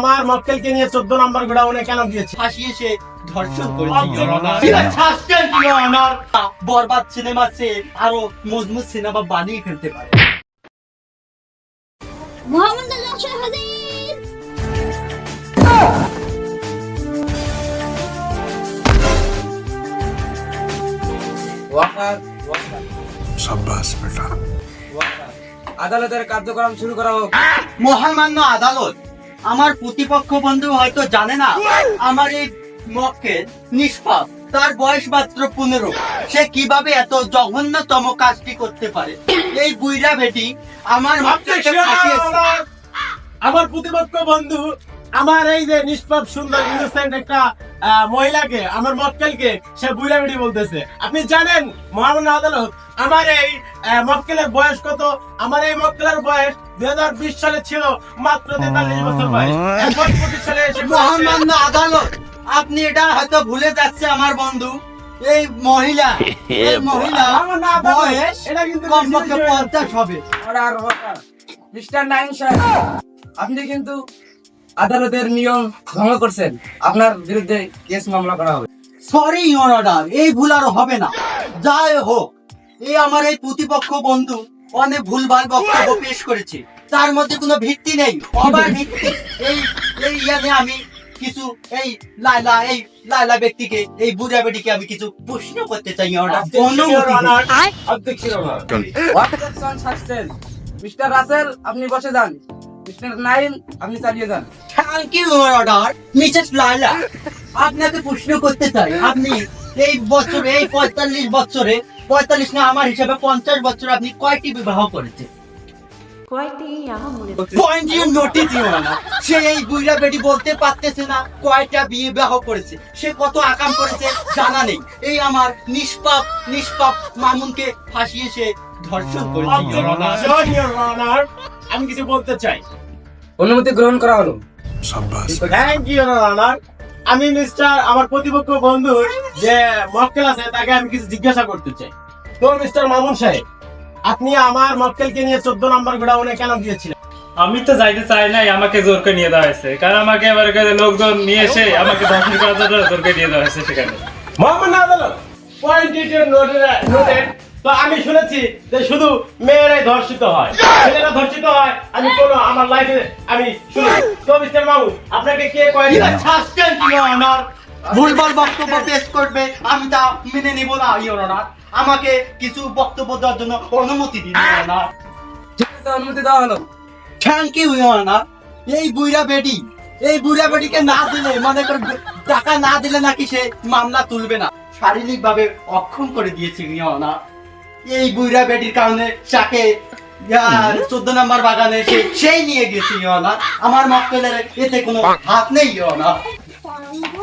আমার মক্কেলকে নিয়ে চোদ্দ নম্বর গোডাউনে কেন গিয়েছে? হাসিয়েছে বরবাদ সিনেমা সে আরও মজমুত সিনেমা বানিয়ে ফেলতে পারে। আদালতের কার্যক্রম শুরু করা হোক। মহামান্য আদালত। আমার প্রতিপক্ষ বন্ধু হয়তো জানে না আমার এই মক্কে নিষ্পাপ তার বয়স মাত্র পনেরো। সে কীভাবে এত জঘন্যতম কাজটি করতে পারে? এই বুইরা বেটি আমার! আমার প্রতিপক্ষ বন্ধু আমার এই যে নিষ্পাপ সুন্দর ইনোসেন্ট একটা মহিলাকে আমার মক্কেলকে সে বুড়া বেড়ি বলতেছে। আপনি জানেন মহামান্য আদালত আমার এই মক্কেলের বয়স কত? আমার এই মক্কেলের বয়স দুই সালে ছিল মাত্র তেতাল্লিশ বছর বয়স। এখন পঁচিশ সালে এসে মহামান্য আদালত আপনি এটা হয়তো ভুলে যাচ্ছে আমার বন্ধু। এই মহিলা এই মহিলা বয়স এটা কিন্তু কমপক্ষে বেশি। পঞ্চাশ হবে। মিস্টার নাইন সাহেব আপনি কিন্তু আদালতের নিয়ম ভঙ্গ করছেন। আপনার বিরুদ্ধে কেস মামলা করা হবে। সরি ইওর অর্ডার এই ভুল আর হবে না। যাই হোক এই আমার এই প্রতিপক্ষ বন্ধু অনেক ভুলভাল বক্তব্য পেশ করেছে। তার মধ্যে কোনো ভিত্তি নেই। অবার ভিত্তি। এই এই ইয়ানে আমি কিছু এই লাইলা এই লাইলা ব্যক্তিকে এই বুড়া বেটিকে আমি কিছু প্রশ্ন করতে চাই order Honor. Walker mister Russell আপনি বসে যান। মিস্টার নাইন আপনি চালিয়ে যান। থ্যাংক ইউ অর্ডার মিসেস আপনাকে প্রশ্ন করতে চাই। আপনি এই বছরে এই পঁয়তাল্লিশ বছরে পঁয়তাল্লিশ না আমার হিসাবে পঞ্চাশ বছরে আপনি কয়টি বিবাহ করেছেন? কয়টি আমার পয়েন্ট ইউ নোটিস ইউ না সে এই বুইরা বেটি বলতে পারতেছে না কয়টা বিয়ে বিবাহ করেছে। সে কত আকাম করেছে জানা নেই। এই আমার নিষ্পাপ নিষ্পাপ মামুনকে ফাঁসিয়ে সে ধর্ষণ করেছে আমি কিছু বলতে চাই। অনুমতি গ্রহণ করা হলো। থ্যাংক ইউ রানার আমি মিস্টার আমার প্রতিপক্ষ বন্ধু যে মক্কেল আছে তাকে আমি কিছু জিজ্ঞাসা করতে চাই। তো মিস্টার মামুন সাহেব আপনি আমার মক্কেলকে নিয়ে চোদ্দ নম্বর গোডাউনে কেন গিয়েছিলেন? আমি তো যাইতে চাই নাই আমাকে জোর করে নিয়ে দেওয়া হয়েছে। কারণ আমাকে এবার লোকজন নিয়ে এসে আমাকে দর্শন করার জন্য জোর করে নিয়ে দেওয়া হয়েছে সেখানে। মোহাম্মদ পয়েন্ট নোটেড তো আমি শুনেছি যে শুধু মেয়েরাই ধর্ষিত হয়। ছেলেরা ধর্ষিত হয় আমি কোনো আমার লাইফে আমি শুনি তো মিস্টার মামুন আপনাকে কে কয়েছে শাস্তেন Your Honor। ভুলভাল বক্তব্য পেশ করবে আমি তা মেনে নিব না ইওর অনার আমাকে কিছু বক্তব্য দেওয়ার জন্য অনুমতি দিন Honor। ঠিক আছে অনুমতি দেওয়া হলো। থ্যাংক ইউ না এই বুইরা বেটি এই বুইরা বেটিকে না দিলে মনে করে টাকা না দিলে নাকি সে মামলা তুলবে না। শারীরিক ভাবে অক্ষম করে দিয়েছে না এই বুইরা বেটির কারণে তাকে চোদ্দ নম্বর বাগানে সে সেই নিয়ে গেছে না আমার মক্কেলের এতে কোনো হাত নেই না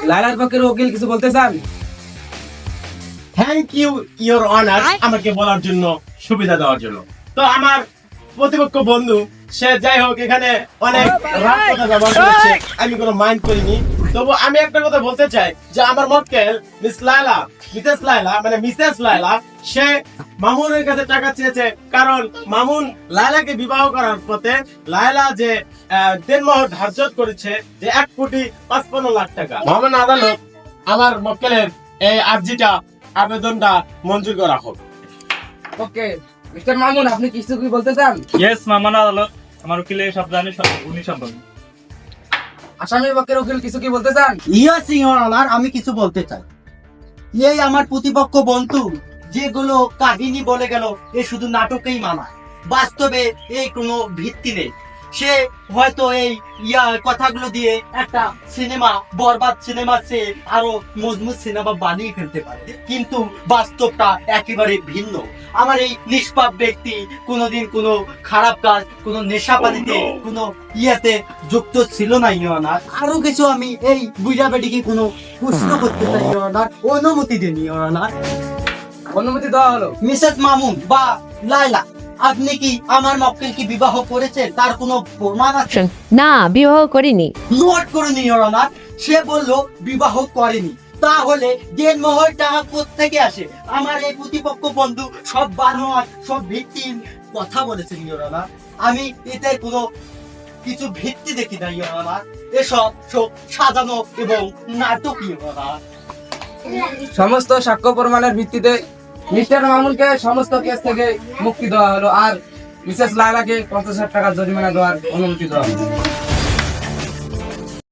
লাইলার পক্ষের উকিল কিছু বলতে চান? থ্যাংক ইউ ইওর অনার আমাকে বলার জন্য সুবিধা দেওয়ার জন্য। তো আমার প্রতিপক্ষ বন্ধু সে যাই হোক এখানে অনেক রাগ কথা ব্যবহার করেছে আমি কোনো মাইন্ড করিনি। তবু আমি একটা কথা বলতে চাই যে আমার মক্কেল মিস লায়লা মিসেস লায়লা মানে মিসেস লায়লা সে মামুনের কাছে টাকা চেয়েছে। কারণ মামুন লায়লাকে বিবাহ করার পথে লায়লা যে দেনমোহর ধার্য করেছে যে এক কোটি পাঁচপান্ন লাখ টাকা। মামুন আদালত আমার মক্কেলের এই আর্জিটা আবেদনটা মঞ্জুর করা হোক। ওকে মিস্টার মামুন আপনি কিছু কি বলতে চান? ইয়েস মামান আদালত আমার উকিলে সব জানে সব উনি সব বলেন। আসামি পক্ষের উকিল কিছু কি বলতে চান? ইয়েস ইওর অনার আমি কিছু বলতে চাই। এই আমার প্রতিপক্ষ বন্ধু। যেগুলো কাহিনী বলে গেল এ শুধু নাটকেই মানায়। বাস্তবে এই কোনো ভিত্তি নেই। সে হয়তো এই ইয়া কথাগুলো দিয়ে একটা সিনেমা বরবাদ সিনেমা সে আরও মজবুত সিনেমা বানিয়ে ফেলতে পারে। কিন্তু বাস্তবটা একেবারে ভিন্ন। আমার এই নিষ্পাপ ব্যক্তি কোনোদিন কোনো খারাপ কাজ কোনো নেশা পানিতে কোনো ইয়েতে যুক্ত ছিল না ইয়নার আরও কিছু আমি এই বুইরা বেটিকে কোনো প্রশ্ন করতে চাই ইয়নার অনুমতি দিন ইয়নার অনুমতি দেওয়া হলো। মিসেস মামুন বা লাইলা আপনি কি আমার মক্কেলকে বিবাহ করেছেন? তার কোনো প্রমাণ আছে? না বিবাহ করিনি। নোট করে অনার সে বলল বিবাহ করেনি। তাহলে দেড় মোহর টাকা থেকে আসে? আমার এই প্রতিপক্ষ বন্ধু সব বানোয়ার সব ভিত্তিহীন কথা বলেছে নিয়রনা আমি এতে কোনো কিছু ভিত্তি দেখি না ইয়ে মামা এসব সব সাজানো এবং নাটকীয় সমস্ত সাক্ষ্য প্রমাণের ভিত্তিতে মিস্টার মামুনকে সমস্ত কেস থেকে মুক্তি দেওয়া হলো আর মিসেস লালাকে পঞ্চাশ হাজার টাকা জরিমানা দেওয়ার অনুমতি দেওয়া হলো।